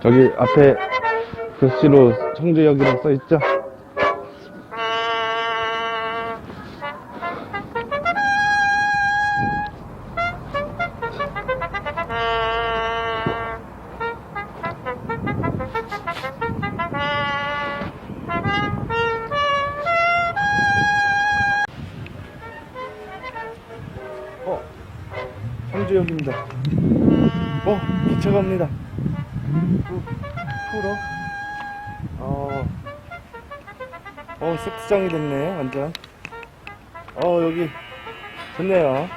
저기 앞에 글씨로 청주역이라고 써있죠? 어, 청주역입니다. 어, 기차 갑니다. 풀어? 어, 어, 세트장이 됐네, 완전. 어, 여기, 좋네요.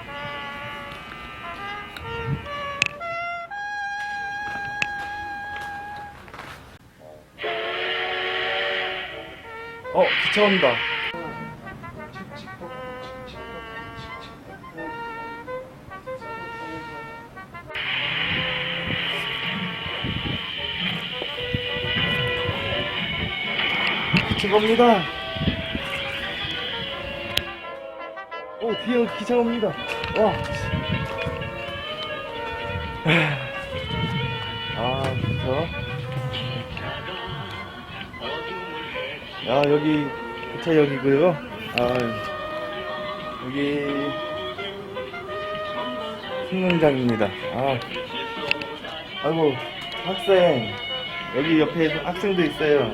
어, 기차 온다. 기차 갑니다. 오, 뒤에 기차 옵니다. 와. 아, 기차. 야, 여기 기차역이고요. 아, 여기 승강장입니다. 아, 아이고, 학생. 여기 옆에 학생도 있어요.